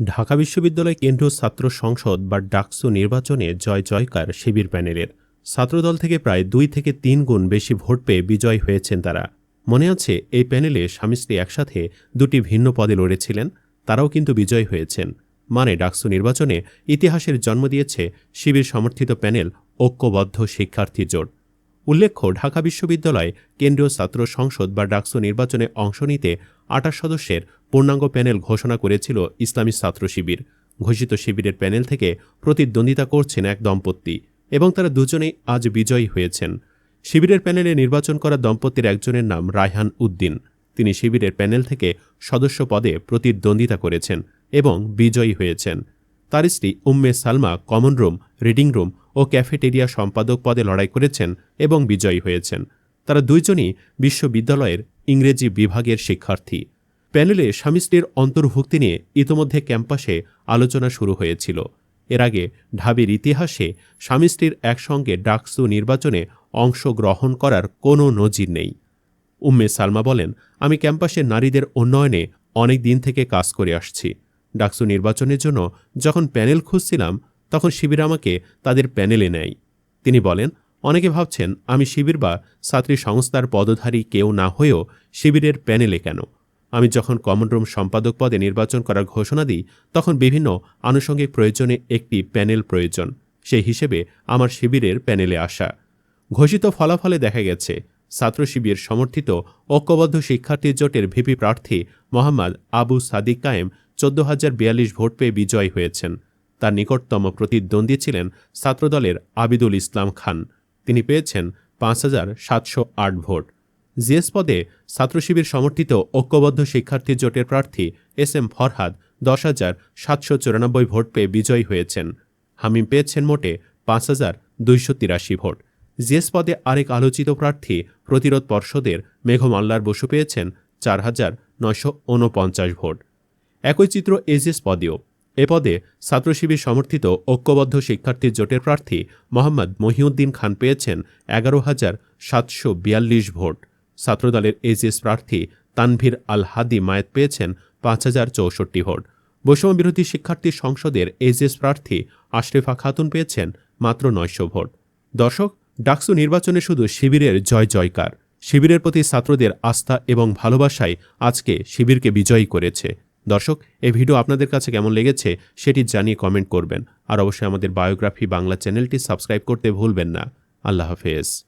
ঢাকা বিশ্ববিদ্যালয় কেন্দ্রীয় ছাত্র সংসদ বা ডাকসু নির্বাচনে জয় জয়কার শিবির প্যানেলের। ছাত্রদল থেকে প্রায় দুই থেকে তিন গুণ বেশি ভোট পেয়ে বিজয় হয়েছেন তারা। মনে আছে, এই প্যানেলে স্বামী স্ত্রী একসাথে দুটি ভিন্ন পদে লড়েছিলেন, তারাও কিন্তু বিজয় হয়েছেন। মানে ডাকসু নির্বাচনে ইতিহাসের জন্ম দিয়েছে শিবির সমর্থিত প্যানেল ঐক্যবদ্ধ শিক্ষার্থী জোট। উল্লেখ্য, ঢাকা বিশ্ববিদ্যালয় কেন্দ্রীয় ছাত্র সংসদ বা ডাকসু নির্বাচনে অংশ নিতে আটাশ সদস্যের পূর্ণাঙ্গ প্যানেল ঘোষণা করেছিল ইসলামী ছাত্র শিবির। ঘোষিত শিবিরের প্যানেল থেকে প্রতিদ্বন্দ্বিতা করছেন এক দম্পতি এবং তারা দুজনেই আজ বিজয়ী হয়েছেন। শিবিরের প্যানেলে নির্বাচন করা দম্পতির একজনের নাম রায়হান উদ্দিন। তিনি শিবিরের প্যানেল থেকে সদস্য পদে প্রতিদ্বন্দ্বিতা করেছেন এবং বিজয়ী হয়েছেন। তার স্ত্রী Umme Salma common room, reading room ও ক্যাফেটেরিয়া সম্পাদক পদে লড়াই করেছেন এবং বিজয়ী হয়েছেন। তারা দুইজনই বিশ্ববিদ্যালয়ের ইংরেজি বিভাগের শিক্ষার্থী। প্যানেলে স্বামী স্ত্রীর অন্তর্ভুক্তি নিয়ে ইতোমধ্যে ক্যাম্পাসে আলোচনা শুরু হয়েছিল। এর আগে ঢাবির ইতিহাসে স্বামী স্ত্রীর একসঙ্গে ডাকসু নির্বাচনে অংশগ্রহণ করার কোনো নজির নেই। উম্মে সালমা বলেন, আমি ক্যাম্পাসে নারীদের উন্নয়নে অনেক দিন থেকে কাজ করে আসছি। ডাকসু নির্বাচনের জন্য যখন প্যানেল খুঁজছিলাম, তখন শিবির আমাকে তাদের প্যানেলে নেয়। তিনি বলেন, অনেকে ভাবছেন আমি শিবির বা ছাত্রী সংস্থার পদধারী কেউ না হয়েও শিবিরের প্যানেলে কেন? আমি যখন কমন রুম সম্পাদক পদে নির্বাচন করার ঘোষণা দিই, তখন বিভিন্ন আনুষঙ্গিক প্রয়োজনে একটি প্যানেল প্রয়োজন। সেই হিসেবে আমার শিবিরের প্যানেলে আসা। ঘোষিত ফলাফলে দেখা গেছে, ছাত্র শিবির সমর্থিত ঐক্যবদ্ধ শিক্ষার্থী জোটের ভিপি প্রার্থী মোহাম্মদ আবু সাদিক কায়েম চোদ্দ হাজার বিয়াল্লিশ ভোট পেয়ে বিজয়ী হয়েছেন। তার নিকটতম প্রতিদ্বন্দ্বী ছিলেন ছাত্রদলের আবিদুল ইসলাম খান। তিনি পেয়েছেন পাঁচ হাজার সাতশো আট ভোট। জিএস পদে ছাত্র শিবির সমর্থিত ঐক্যবদ্ধ শিক্ষার্থী জোটের প্রার্থী এস এম ফরহাদ দশ হাজার সাতশো চুরানব্বই ভোট পেয়ে বিজয়ী হয়েছেন। হামিম পেয়েছেন মোটে পাঁচ হাজার দুইশো তিরাশি ভোট। জিএস পদে আরেক আলোচিত প্রার্থী প্রতিরোধ পর্ষদের মেঘমাল্লার বসু পেয়েছেন চার হাজার নয়শো ঊনপঞ্চাশ ভোট। একই চিত্র এজিএস পদেও। এ পদে ছাত্র শিবির সমর্থিত ঐক্যবদ্ধ শিক্ষার্থী জোটের প্রার্থী মোহাম্মদ মহিউদ্দিন খান পেয়েছেন এগারো হাজার সাতশো বিয়াল্লিশ ভোট। ছাত্রদলের এজিএস প্রার্থী তানভীর আল হাদি মায়েত পেয়েছেন পাঁচ হাজার চৌষট্টি ভোট। বৈষম্য বিরোধী শিক্ষার্থী সংসদের এজিএস প্রার্থী আশরেফা খাতুন পেয়েছেন মাত্র নয়শো ভোট। দর্শক, ডাকসু নির্বাচনে শুধু শিবিরের জয় জয়কার। শিবিরের প্রতি ছাত্রদের আস্থা এবং ভালোবাসাই আজকে শিবিরকে বিজয়ী করেছে। দর্শক এই ভিডিও আপনাদের কাছে কেমন লেগেছে সেটি জানিয়ে কমেন্ট করবেন। আর অবশ্যই আমাদের বায়োগ্রাফি বাংলা চ্যানেলটি সাবস্ক্রাইব করতে ভুলবেন না। আল্লাহ হাফেজ।